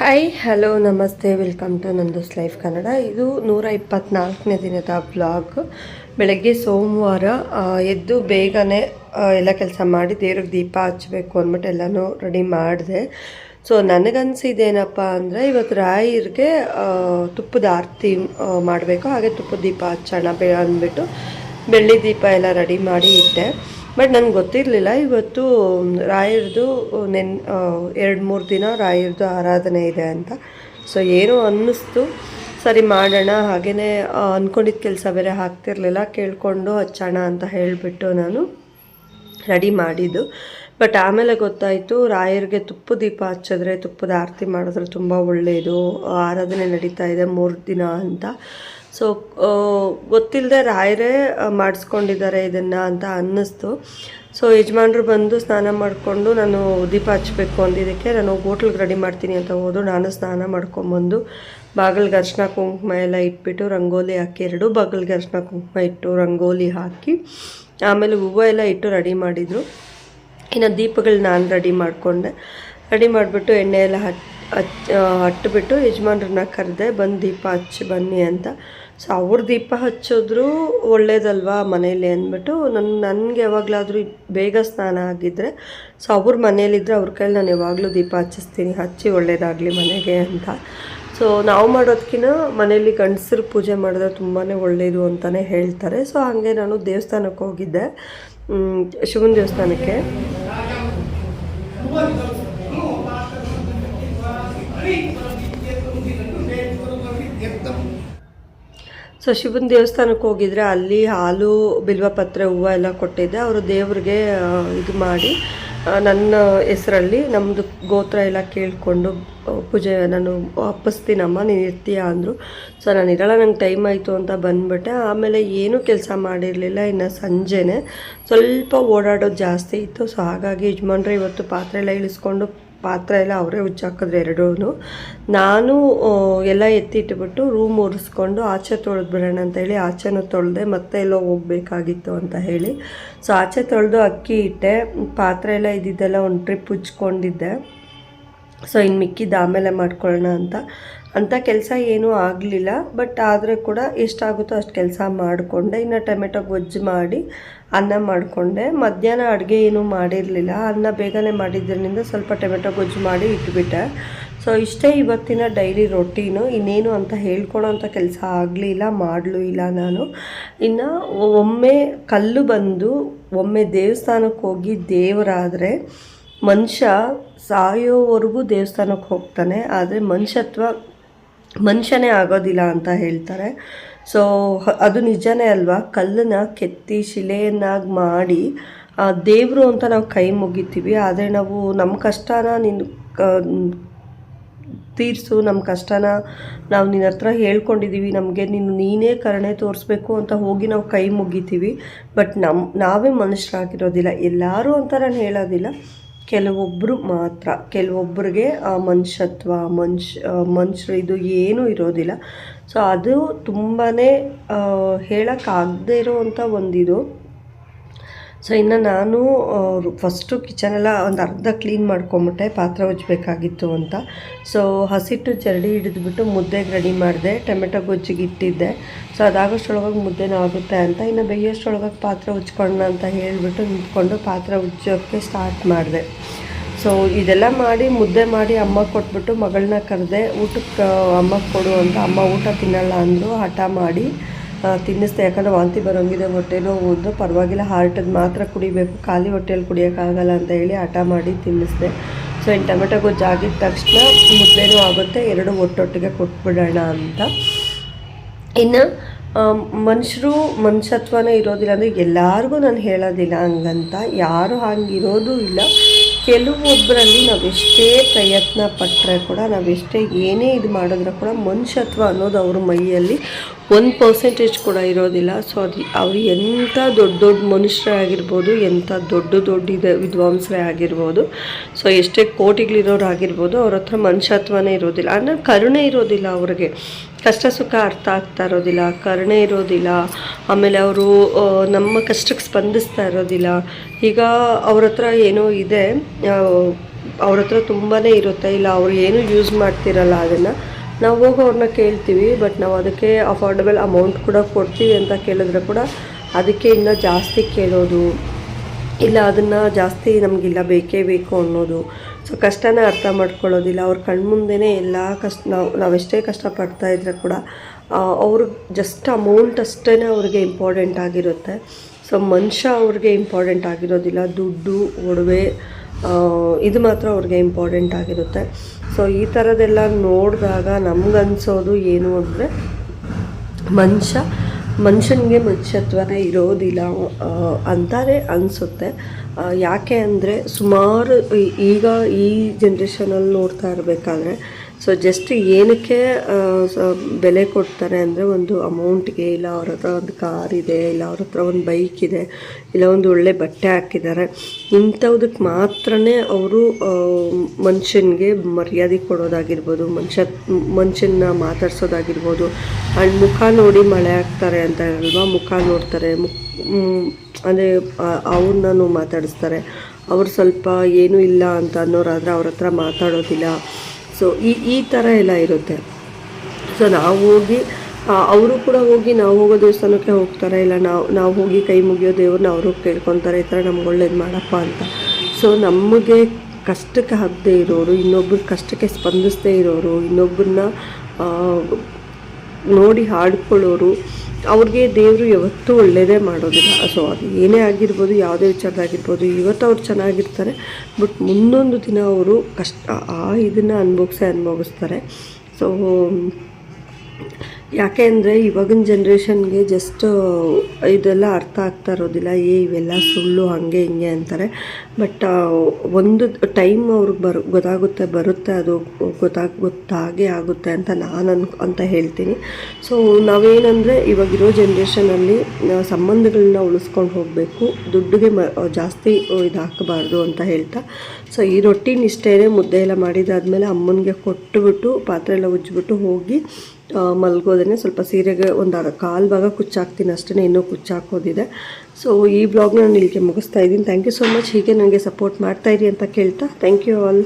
Hi hello ನಮಸ್ತೆ welcome to Nando's life Kannada ಇದು ನೂರ ಇಪ್ಪತ್ನಾಲ್ಕನೇ ದಿನದ ಬ್ಲಾಗ್ ಬೆಳಗ್ಗೆ ಸೋಮವಾರ ಎದ್ದು ಬೇಗನೆ ಎಲ್ಲ ಕೆಲಸ ಮಾಡಿ ದೇವ್ರಿಗೆ ದೀಪ ಹಚ್ಚಬೇಕು ಅಂದ್ಬಿಟ್ಟು ಎಲ್ಲನೂ ರೆಡಿ ಮಾಡಿದೆ. ಸೊ ನನಗನ್ಸಿದ್ದೇನಪ್ಪ ಅಂದರೆ ಇವತ್ತು ರಾಯರಿಗೆ ತುಪ್ಪದ ಆರತಿ ಮಾಡಬೇಕು. ಹಾಗೆ ತುಪ್ಪದ ದೀಪ ಹಚ್ಚೋಣ ಬೇ ಅಂದ್ಬಿಟ್ಟು ಬೆಳ್ಳಿ ದೀಪ ಎಲ್ಲ ರೆಡಿ ಮಾಡಿ ಇಟ್ಟೆ. ಬಟ್ ನನಗೆ ಗೊತ್ತಿರಲಿಲ್ಲ. ಇವತ್ತು ರಾಯರದು ನೆನ್ ಎರಡು ಮೂರು ದಿನ ರಾಯರದು ಆರಾಧನೆ ಇದೆ ಅಂತ. ಸೊ, ಏನೋ ಅನ್ನಿಸ್ತು. ಸರಿ ಮಾಡೋಣ. ಹಾಗೆಯೇ ಅಂದ್ಕೊಂಡಿದ್ದ ಕೆಲಸ ಬೇರೆ ಹಾಕ್ತಿರ್ಲಿಲ್ಲ. ಕೇಳಿಕೊಂಡು ಹಚ್ಚೋಣ ಅಂತ ಹೇಳಿಬಿಟ್ಟು ನಾನು ರೆಡಿ ಮಾಡಿದ್ದು. ಬಟ್ ಆಮೇಲೆ ಗೊತ್ತಾಯಿತು, ರಾಯರಿಗೆ ತುಪ್ಪ ದೀಪ ಹಚ್ಚಿದ್ರೆ, ತುಪ್ಪದ ಆರತಿ ಮಾಡಿದ್ರೆ ತುಂಬ ಒಳ್ಳೆಯದು ಆರಾಧನೆ ನಡೀತಾ ಇದೆ ಮೂರು ದಿನ ಅಂತ. ಸೊ ಗೊತ್ತಿಲ್ಲದೆ ರಾಯರೇ ಮಾಡಿಸ್ಕೊಂಡಿದ್ದಾರೆ ಇದನ್ನು ಅಂತ ಅನ್ನಿಸ್ತು. ಸೊ ಯಜಮಾನ್ರು ಬಂದು ಸ್ನಾನ ಮಾಡಿಕೊಂಡು ನಾನು ದೀಪ ಹಚ್ಚಬೇಕು ಅಂದಿದ್ದಕ್ಕೆ ನಾನು ಹೋಟ್ಲಿಗೆ ರೆಡಿ ಮಾಡ್ತೀನಿ ಅಂತ ಹೋದ್ರು. ನಾನು ಸ್ನಾನ ಮಾಡ್ಕೊಂಬಂದು ಬಾಗಿಲಿಗೆ ಅರ್ಶಿನ ಕುಂಕುಮ ಎಲ್ಲ ಇಟ್ಬಿಟ್ಟು ರಂಗೋಲಿ ಹಾಕಿ, ಎರಡು ಬಾಗಿಲಿಗೆ ಅರ್ಶಿನ ಕುಂಕುಮ ಇಟ್ಟು ರಂಗೋಲಿ ಹಾಕಿ, ಆಮೇಲೆ ಹೂವು ಎಲ್ಲ ಇಟ್ಟು ರೆಡಿ ಮಾಡಿದರು. ಇನ್ನು ದೀಪಗಳು ನಾನು ರೆಡಿ ಮಾಡಿಕೊಂಡೆ. ರೆಡಿ ಮಾಡಿಬಿಟ್ಟು ಎಣ್ಣೆ ಎಲ್ಲ ಹಚ್ ಹಚ್ ಹಟ್ಬಿಟ್ಟು ಯಜಮಾನ್ರನ್ನ ಕರೆದೆ ಬಂದು ದೀಪ ಹಚ್ಚಿ ಬನ್ನಿ ಅಂತ ಸೊ ಅವ್ರ ದೀಪ ಹಚ್ಚಿದ್ರು ಒಳ್ಳೇದಲ್ವಾ ಮನೇಲಿ ಅಂದ್ಬಿಟ್ಟು ನನ್ನ ನನಗೆ ಯಾವಾಗಲಾದರೂ ಬೇಗ ಸ್ನಾನ ಆಗಿದ್ದರೆ ಸೊ ಅವ್ರ ಮನೇಲಿದ್ದರೆ ಅವ್ರ ಕೈಲಿ ನಾನು ಯಾವಾಗಲೂ ದೀಪ ಹಚ್ಚಿಸ್ತೀನಿ, ಹಚ್ಚಿ ಒಳ್ಳೇದಾಗಲಿ ಮನೆಗೆ ಅಂತ. ಸೊ ನಾವು ಮಾಡೋದಕ್ಕಿಂತ ಮನೇಲಿ ಗಂಡಸರು ಪೂಜೆ ಮಾಡಿದ್ರೆ ತುಂಬಾ ಒಳ್ಳೆಯದು ಅಂತಲೇ ಹೇಳ್ತಾರೆ. ಸೊ ಹಾಗೆ ನಾನು ದೇವಸ್ಥಾನಕ್ಕೆ ಹೋಗಿದ್ದೆ ಶಿವನ ದೇವಸ್ಥಾನಕ್ಕೆ. ಸೊ ಶಿವನ ದೇವಸ್ಥಾನಕ್ಕೆ ಹೋಗಿದ್ರೆ ಅಲ್ಲಿ ಹಾಲು ಬಿಲ್ವಪತ್ರೆ ಹೂವು ಎಲ್ಲ ಕೊಟ್ಟಿದ್ದೆ. ಅವರು ದೇವ್ರಿಗೆ ಇದು ಮಾಡಿ ನನ್ನ ಹೆಸರಲ್ಲಿ ನಮ್ಮದು ಗೋತ್ರ ಎಲ್ಲ ಕೇಳಿಕೊಂಡು ಪೂಜೆ, ನಾನು ಅಪ್ಪಿಸ್ತೀನಮ್ಮ ನೀನು ಇರ್ತೀಯ ಅಂದರು. ಸೊ ನಾನು ಇರಲ್ಲ, ನಂಗೆ ಟೈಮ್ ಆಯಿತು ಅಂತ ಬಂದ್ಬಿಟ್ಟೆ. ಆಮೇಲೆ ಏನೂ ಕೆಲಸ ಮಾಡಿರಲಿಲ್ಲ, ಇನ್ನು ಸಂಜೆನೆ. ಸ್ವಲ್ಪ ಓಡಾಡೋದು ಜಾಸ್ತಿ ಇತ್ತು. ಸೊ ಹಾಗಾಗಿ ಯಜಮಾನ್ರೆ ಇವತ್ತು ಪಾತ್ರೆ ಎಲ್ಲ ಇಳಿಸ್ಕೊಂಡು ಪಾತ್ರೆ ಎಲ್ಲ ಅವರೇ ಉಚ್ಚಾಕಿದ್ರು ಎರಡೂ ನಾನು ಎಲ್ಲ ಎತ್ತಿಟ್ಬಿಟ್ಟು ರೂಮ್ ಒರೆಸ್ಕೊಂಡು ಆಚೆ ತೊಳೆದು ಬಿಡೋಣ ಅಂತ ಹೇಳಿ ಆಚೆನೂ ತೊಳೆದೆ ಮತ್ತೆ ಎಲ್ಲೋ ಹೋಗ್ಬೇಕಾಗಿತ್ತು ಅಂತ ಹೇಳಿ. ಸೊ ಆಚೆ ತೊಳೆದು ಅಕ್ಕಿ ಇಟ್ಟೆ, ಪಾತ್ರೆ ಎಲ್ಲ ಇದ್ದಿದ್ದೆಲ್ಲ ಒಂದು ಟ್ರಿಪ್ ಉಜ್ಕೊಂಡಿದ್ದೆ ಸೊ ಇನ್ನು ಮಿಕ್ಕಿದ್ದು ಆಮೇಲೆ ಮಾಡ್ಕೊಳ್ಳೋಣ ಅಂತ. ಅಂಥ ಕೆಲಸ ಏನೂ ಆಗಲಿಲ್ಲ ಬಟ್ ಆದರೆ ಕೂಡ ಎಷ್ಟಾಗುತ್ತೋ ಅಷ್ಟು ಕೆಲಸ ಮಾಡಿಕೊಂಡೆ. ಇನ್ನು ಟೊಮೆಟೊ ಗೊಜ್ಜು ಮಾಡಿ ಅನ್ನ ಮಾಡಿಕೊಂಡೆ. ಮಧ್ಯಾಹ್ನ ಅಡುಗೆ ಏನೂ ಮಾಡಿರಲಿಲ್ಲ. ಅನ್ನ ಬೇಗನೆ ಮಾಡಿದ್ದರಿಂದ ಸ್ವಲ್ಪ ಟೊಮೆಟೊ ಗೊಜ್ಜು ಮಾಡಿ ಇಟ್ಬಿಟ್ಟೆ. ಸೊ ಇಷ್ಟೇ ಇವತ್ತಿನ ಡೈಲಿ ರೊಟ್ಟಿನೂ ಇನ್ನೇನು ಅಂತ ಹೇಳ್ಕೊಳೋ ಅಂಥ ಕೆಲಸ ಆಗಲಿಲ್ಲ, ಮಾಡಲೂ ಇಲ್ಲ ನಾನು. ಇನ್ನು ಒಮ್ಮೆ ಕಲ್ಲು ಬಂದು ಒಮ್ಮೆ ದೇವಸ್ಥಾನಕ್ಕೆ ಹೋಗಿ ದೇವರಾದರೆ ಮನುಷ್ಯ ಸಾಯೋವರೆಗೂ ದೇವಸ್ಥಾನಕ್ಕೆ ಹೋಗ್ತಾನೆ, ಆದರೆ ಮನುಷ್ಯತ್ವ ಮನುಷ್ಯನೇ ಆಗೋದಿಲ್ಲ ಅಂತ ಹೇಳ್ತಾರೆ. ಸೊ ಅದು ನಿಜನೇ ಅಲ್ವಾ? ಕಲ್ಲನ್ನ ಕೆತ್ತಿ ಶಿಲೆಯನ್ನಾಗಿ ಮಾಡಿ ದೇವರು ಅಂತ ನಾವು ಕೈ ಮುಗಿತೀವಿ. ಆದರೆ ನಾವು ನಮ್ಮ ಕಷ್ಟನ ನೀನು ತೀರಿಸು ನಮ್ಮ ಕಷ್ಟನ ನಾವು ನಿನ್ನ ಹತ್ರ ಹೇಳ್ಕೊಂಡಿದ್ದೀವಿ ನಮಗೆ ನೀನು, ನೀನೇ ಕರುಣೆ ತೋರಿಸ್ಬೇಕು ಅಂತ ಹೋಗಿ ನಾವು ಕೈ ಮುಗಿತೀವಿ. ಬಟ್ ನಮ್ಮ ನಾವೇ ಮನುಷ್ಯರಾಗಿರೋದಿಲ್ಲ. ಎಲ್ಲರೂ ಅಂತ ನಾನು ಹೇಳೋದಿಲ್ಲ. ಕೆಲವೊಬ್ಬರು ಮಾತ್ರ ಕೆಲವೊಬ್ಬರಿಗೆ ಆ ಮನುಷ್ಯತ್ವ ಮನುಷ್ಯ ಮನುಷ್ಯರು ಇದು ಏನೂ ಇರೋದಿಲ್ಲ. ಸೊ ಅದು ತುಂಬಾ ಹೇಳೋಕ್ಕಾಗದೇ ಇರೋವಂಥ ಒಂದಿದು. ಸೊ ಇನ್ನು ನಾನು ಫಸ್ಟು ಕಿಚನೆಲ್ಲ ಒಂದು ಅರ್ಧ ಕ್ಲೀನ್ ಮಾಡ್ಕೊಂಬಿಟ್ಟೆ, ಪಾತ್ರೆ ಉಜ್ಜಬೇಕಾಗಿತ್ತು ಅಂತ. ಸೊ ಹಸಿಟ್ಟು ಚರಡಿ ಹಿಡಿದ್ಬಿಟ್ಟು ಮುದ್ದೆಗೆ ರೆಡಿ ಮಾಡಿದೆ, ಟೊಮೆಟೊ ಗೊಜ್ಜಿಗೆ ಇಟ್ಟಿದ್ದೆ. ಸೊ ಅದಾಗೋಷ್ಟ್ರೊಳಗೆ ಮುದ್ದೆನೂ ಆಗುತ್ತೆ ಅಂತ. ಇನ್ನು ಬೇಯೋಷ್ಟರೊಳಗೆ ಪಾತ್ರೆ ಉಜ್ಕೊಳ್ಳೋಣ ಅಂತ ಹೇಳಿಬಿಟ್ಟು ನಿಂತ್ಕೊಂಡು ಪಾತ್ರೆ ಉಜ್ಜೋಕ್ಕೆ ಸ್ಟಾರ್ಟ್ ಮಾಡಿದೆ. ಸೊ ಇದೆಲ್ಲ ಮಾಡಿ ಮುದ್ದೆ ಮಾಡಿ ಅಮ್ಮ ಕೊಟ್ಬಿಟ್ಟು ಮಗಳನ್ನ ಕರೆದೆ, ಊಟಕ್ಕೆ ಅಮ್ಮ ಕೊಡು ಅಂತ. ಅಮ್ಮ ಊಟ ತಿನ್ನಲ್ಲ ಅಂದರು, ಹಠ ಮಾಡಿ. ತಿನ್ನಿಸ್ದೆ ಯಾಕಂದರೆ ವಾಂತಿ ಬರೋಂಗಿದೆ, ಹೊಟ್ಟೆ ನೋವು ಒಂದು ಪರವಾಗಿಲ್ಲ ಹಾರ್ಟದ್ದು ಮಾತ್ರ ಕುಡಿಬೇಕು, ಖಾಲಿ ಹೊಟ್ಟೆಯಲ್ಲಿ ಕುಡಿಯೋಕ್ಕಾಗಲ್ಲ ಅಂತ ಹೇಳಿ ಹಠ ಮಾಡಿ ತಿನ್ನಿಸ್ದೆ. ಸೊ ಇನ್ನು ಟೊಮೆಟೊ ಗೊಜ್ಜು ಆಗಿದ ತಕ್ಷಣ ಮುದ್ದೆನೂ ಆಗುತ್ತೆ, ಎರಡು ಒಟ್ಟೊಟ್ಟಿಗೆ ಕೊಟ್ಬಿಡೋಣ ಅಂತ. ಇನ್ನು ಮನುಷ್ಯರು ಮನುಷ್ಯತ್ವನೇ ಇರೋದಿಲ್ಲ ಅಂದರೆ ಎಲ್ಲರಿಗೂ ನಾನು ಹೇಳೋದಿಲ್ಲ ಹಂಗಂತ, ಯಾರು ಹಂಗಿರೋದು ಇಲ್ಲ. ಕೆಲವೊಬ್ಬರಲ್ಲಿ ನಾವು ಎಷ್ಟೇ ಪ್ರಯತ್ನ ಪಟ್ಟರೆ ಕೂಡ, ನಾವೆಷ್ಟೇ ಏನೇ ಇದು ಮಾಡಿದ್ರೆ ಕೂಡ ಮನುಷ್ಯತ್ವ ಅನ್ನೋದು ಅವ್ರ ಮೈಯಲ್ಲಿ ಒಂದು ಪರ್ಸೆಂಟೇಜ್ ಕೂಡ ಇರೋದಿಲ್ಲ. ಸೊ ಅದು ಅವರು ಎಂಥ ದೊಡ್ಡ ದೊಡ್ಡ ಮನುಷ್ಯರೇ ಆಗಿರ್ಬೋದು ಎಂಥ ದೊಡ್ಡ ದೊಡ್ಡ ಇದು ವಿದ್ವಾಂಸರೇ ಆಗಿರ್ಬೋದು, ಸೊ ಎಷ್ಟೇ ಕೋಟಿಗಳಿರೋರು ಆಗಿರ್ಬೋದು, ಅವ್ರ ಹತ್ರ ಮನುಷ್ಯತ್ವನೇ ಇರೋದಿಲ್ಲ. ಅಂದರೆ ಕರುಣೆ ಇರೋದಿಲ್ಲ ಅವ್ರಿಗೆ. ಕಷ್ಟ ಸುಖ ಅರ್ಥ ಆಗ್ತಾ ಇರೋದಿಲ್ಲ, ಕರುಣೆ ಇರೋದಿಲ್ಲ. ಆಮೇಲೆ ಅವರು ನಮ್ಮ ಕಷ್ಟಕ್ಕೆ ಸ್ಪಂದಿಸ್ತಾ ಇರೋದಿಲ್ಲ. ಈಗ ಅವ್ರ ಹತ್ರ ಏನೋ ಇದೆ ಅವ್ರ ಹತ್ರ ತುಂಬಾ ಇರುತ್ತೆ. ಇಲ್ಲ, ಅವ್ರು ಏನು ಯೂಸ್ ಮಾಡ್ತಿರಲ್ಲ ಅದನ್ನು. ನಾವು ಹೋಗಿ ಅವ್ರನ್ನ ಕೇಳ್ತೀವಿ ಬಟ್ ನಾವು ಅದಕ್ಕೆ ಅಫೋರ್ಡಬಲ್ ಅಮೌಂಟ್ ಕೂಡ ಕೊಡ್ತೀವಿ ಅಂತ ಕೇಳಿದ್ರೆ ಕೂಡ ಅದಕ್ಕೆ ಇನ್ನೂ ಜಾಸ್ತಿ ಕೇಳೋದು, ಇಲ್ಲ ಅದನ್ನು ಜಾಸ್ತಿ ನಮಗಿಲ್ಲ ಬೇಕೇ ಬೇಕು ಅನ್ನೋದು. ಸೊ ಕಷ್ಟನ ಅರ್ಥ ಮಾಡ್ಕೊಳ್ಳೋದಿಲ್ಲ. ಅವ್ರ ಕಣ್ಮುಂದೆನೇ ಎಲ್ಲ ಕಷ್ಟ, ನಾವು, ನಾವೆಷ್ಟೇ ಕಷ್ಟಪಡ್ತಾ ಇದ್ರೆ ಕೂಡ ಅವರು ಜಸ್ಟ್ ಅಮೌಂಟ್ ಅಷ್ಟೇ ಅವ್ರಿಗೆ ಇಂಪಾರ್ಟೆಂಟ್ ಆಗಿರುತ್ತೆ. ಸೊ ಮನುಷ್ಯ ಅವ್ರಿಗೆ ಇಂಪಾರ್ಟೆಂಟ್ ಆಗಿರೋದಿಲ್ಲ. ದುಡ್ಡು, ಒಡವೆ ಇದು ಮಾತ್ರ ಅವ್ರಿಗೆ ಇಂಪಾರ್ಟೆಂಟ್ ಆಗಿರುತ್ತೆ. ಸೊ ಈ ಥರದ್ದೆಲ್ಲ ನೋಡಿದಾಗ ನಮಗನ್ಸೋದು ಏನು ಅಂದರೆ, ಮನುಷ್ಯ, ಮನುಷ್ಯನಿಗೆ ಮನುಷ್ಯತ್ವನೇ ಇರೋದಿಲ್ಲ ಅಂತಾರೆ, ಅನಿಸುತ್ತೆ. ಯಾಕೆ ಅಂದರೆ ಸುಮಾರು ಈಗ ಈ ಜನ್ರೇಷನಲ್ಲಿ ನೋಡ್ತಾ ಇರಬೇಕಾದ್ರೆ ಸೊ ಜಸ್ಟ್ ಏನಕ್ಕೆ ಬೆಲೆ ಕೊಡ್ತಾರೆ ಅಂದರೆ ಒಂದು ಅಮೌಂಟ್ಗೆ ಇಲ್ಲ ಅವ್ರ ಹತ್ರ ಒಂದು ಕಾರ್ ಇದೆ, ಇಲ್ಲ ಅವ್ರ ಹತ್ರ ಒಂದು ಬೈಕ್ ಇದೆ, ಇಲ್ಲ ಒಂದು ಒಳ್ಳೆ ಬಟ್ಟೆ ಹಾಕಿದ್ದಾರೆ ಇಂಥವ್ದಕ್ಕೆ ಮಾತ್ರನೇ ಅವರು ಮನುಷ್ಯನಿಗೆ ಮರ್ಯಾದೆ ಕೊಡೋದಾಗಿರ್ಬೋದು, ಮನುಷ್ಯ ಮನುಷ್ಯನ ಮಾತಾಡ್ಸೋದಾಗಿರ್ಬೋದು ಆ್ಯಂಡ್ ಮುಖ ನೋಡಿ ಮಳೆ ಹಾಕ್ತಾರೆ ಅಂತ ಅಲ್ವಾ ಮುಖ ನೋಡ್ತಾರೆ, ಮುಖ ಅಂದರೆ ಅವ್ರನ್ನೂ ಮಾತಾಡಿಸ್ತಾರೆ. ಅವ್ರು ಸ್ವಲ್ಪ ಏನೂ ಇಲ್ಲ ಅಂತ ಅನ್ನೋರಾದರೆ ಅವ್ರ ಹತ್ರ ಮಾತಾಡೋದಿಲ್ಲ. ಸೊ ಈ ಈ ಥರ ಎಲ್ಲ ಇರುತ್ತೆ. ಸೊ ನಾವು ಹೋಗಿ ಅವರು ಕೂಡ ಹೋಗಿ ನಾವು ಹೋಗೋ ದೇವಸ್ಥಾನಕ್ಕೆ ಹೋಗ್ತಾರೆ ಇಲ್ಲ ನಾವು ನಾವು ಹೋಗಿ ಕೈ ಮುಗಿಯೋ ದೇವ್ರನ್ನ ಅವರು ಕೇಳ್ಕೊತಾರೆ, ಈ ಥರ ನಮ್ಗೆ ಒಳ್ಳೇದು ಮಾಡಪ್ಪ ಅಂತ. ಸೊ ನಮಗೆ ಕಷ್ಟಕ್ಕೆ ಆಗದೆ ಇರೋರು ಇನ್ನೊಬ್ಬರ ಕಷ್ಟಕ್ಕೆ ಸ್ಪಂದಿಸದೇ ಇರೋರು ಇನ್ನೊಬ್ಬರನ್ನ ನೋಡಿ ಹಾಡ್ಕೊಳ್ಳೋರು ಅವ್ರಿಗೆ ದೇವರು ಯಾವತ್ತೂ ಒಳ್ಳೆಯದೇ ಮಾಡೋದಿಲ್ಲ. ಸೊ ಅದು ಏನೇ ಆಗಿರ್ಬೋದು, ಯಾವುದೇ ವಿಚಾರದಾಗಿರ್ಬೋದು ಇವತ್ತು ಅವ್ರು ಚೆನ್ನಾಗಿರ್ತಾರೆ. ಬಟ್ ಮುಂದೊಂದು ದಿನ ಅವರು ಕಷ್ಟ, ಆ ಇದನ್ನು ಅನುಭವಿಸೇ, ಅನುಭವಿಸ್ತಾರೆ. ಸೊ ಯಾಕೆ ಅಂದರೆ ಇವಾಗಿನ ಜನ್ರೇಷನ್ಗೆ ಜಸ್ಟ್ ಇದೆಲ್ಲ ಅರ್ಥ ಆಗ್ತಾ ಇರೋದಿಲ್ಲ, ಏ ಇವೆಲ್ಲ ಸುಳ್ಳು, ಹಾಗೆ ಹಿಂಗೆ ಅಂತಾರೆ. ಬಟ್ ಒಂದು ಟೈಮ್ ಅವ್ರಿಗೆ ಬರು, ಗೊತ್ತಾಗುತ್ತೆ, ಬರುತ್ತೆ ಅದು ಗೊತ್ತಾಗ ಗೊತ್ತಾಗೇ ಆಗುತ್ತೆ ಅಂತ ನಾನು ಅನ್, ಅಂತ ಹೇಳ್ತೀನಿ. ಸೊ ನಾವೇನಂದರೆ ಇವಾಗಿರೋ ಜನ್ರೇಷನಲ್ಲಿ ಸಂಬಂಧಗಳನ್ನ ಉಳಿಸ್ಕೊಂಡು ಹೋಗಬೇಕು, ದುಡ್ಡಿಗೆ ಮ ಜಾಸ್ತಿ ಇದು ಹಾಕಬಾರ್ದು ಅಂತ ಹೇಳ್ತಾ. ಸೊ ಈ ರೊಟ್ಟಿನ ಇಷ್ಟೇ ಮುದ್ದೆ ಎಲ್ಲ ಮಾಡಿದಾದ್ಮೇಲೆ ಅಮ್ಮನಿಗೆ ಕೊಟ್ಟುಬಿಟ್ಟು ಪಾತ್ರೆ ಎಲ್ಲ ಉಜ್ಜಿಬಿಟ್ಟು ಹೋಗಿ ಆ, ಮಲ್ಗೋದೇನೆ ಸ್ವಲ್ಪ ಸೀರೆಗೆ ಒಂದು ಕಾಲು ಭಾಗ ಕುಚ್ಚಾಕ್ತೀನಿ ಅಷ್ಟೇ ಇನ್ನೂ ಕುಚ್ಚಾಕೋದಿದೆ. ಸೊ ಈ ಬ್ಲಾಗ್ನ ನಾನು ಇಲ್ಲಿಗೆ ಮುಗಿಸ್ತಾ ಇದ್ದೀನಿ. ಥ್ಯಾಂಕ್ ಯು ಸೊ ಮಚ್ ಹೀಗೆ ನನಗೆ ಸಪೋರ್ಟ್ ಮಾಡ್ತಾಯಿರಿ ಅಂತ ಕೇಳ್ತಾ ಥ್ಯಾಂಕ್ ಯು ಆಲ್